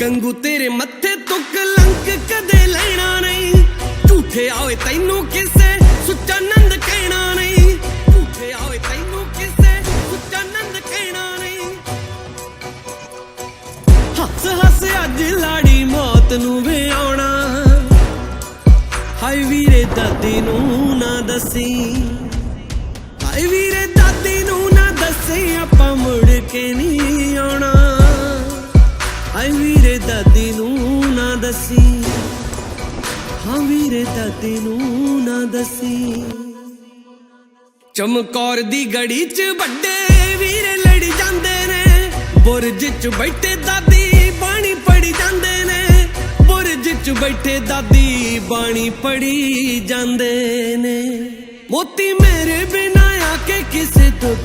ਗੰਗੂ ਤੇਰੇ ਮੱਥੇ ਤੋਂ ਕਲੰਕ ਕਦੇ ਲੈਣਾ ਨਹੀਂ। ਝੂਠੇ ਆਵੇ ਤੈਨੂੰ ਕਿਸੇ, ਸੁੱਚਾ ਨੰਦ ਕਹਿਣਾ ਨਹੀਂ। ਝੂਠੇ ਆਵੇ ਤੈਨੂੰ ਕਿਸੇ, ਸੁੱਚਾ ਨੰਦ ਕਹਿਣਾ ਨਹੀਂ। ਹੱਸ ਹੱਸ ਅੱਜ ਲਾੜੀ ਮੌਤ ਨੂੰ ਵੇ ਆਉਣਾ। ਹਾਈ ਵੀਰੇ ਦਾਦੀ ਨੂੰ ਨਾ ਦੱਸੀ। ਹਾਏ ਵੀਰੇ ਦਾਦੀ ਨੂੰ ਨਾ ਦੱਸੀ, ਆਪਾਂ ਮੁੜ ਕੇ ਨਹੀਂ ਆਉਣਾ। ਹਾਏ ਵੀਰੇ ਦਾਦੀ ਨੂੰ ਨਾ ਦੱਸੀ। ਹਾਂ ਵੀਰੇ ਦਾਦੀ ਨੂੰ ਨਾ ਦੱਸੀ। ਚਮਕੌਰ ਦੀ ਗੜੀ 'ਚ ਵੱਡੇ ਵੀਰੇ ਲੜ ਜਾਂਦੇ ਨੇ। ਬੁਰਜ 'ਚ ਬੈਠੇ ਦਾਦੀ, ਬਾਣੀ ਪੜੀ ਜਾਂਦੇ ਨੇ। ਬੁਰਜ 'ਚ ਬੈਠੇ ਦਾਦੀ, ਬਾਣੀ ਪੜੀ ਜਾਂਦੇ ਨੇ। ਮੋਤੀ ਮੇਰੇ ਬਿਨਾ ਆ ਕੇ ਕਿਸੇ ਤੋਂ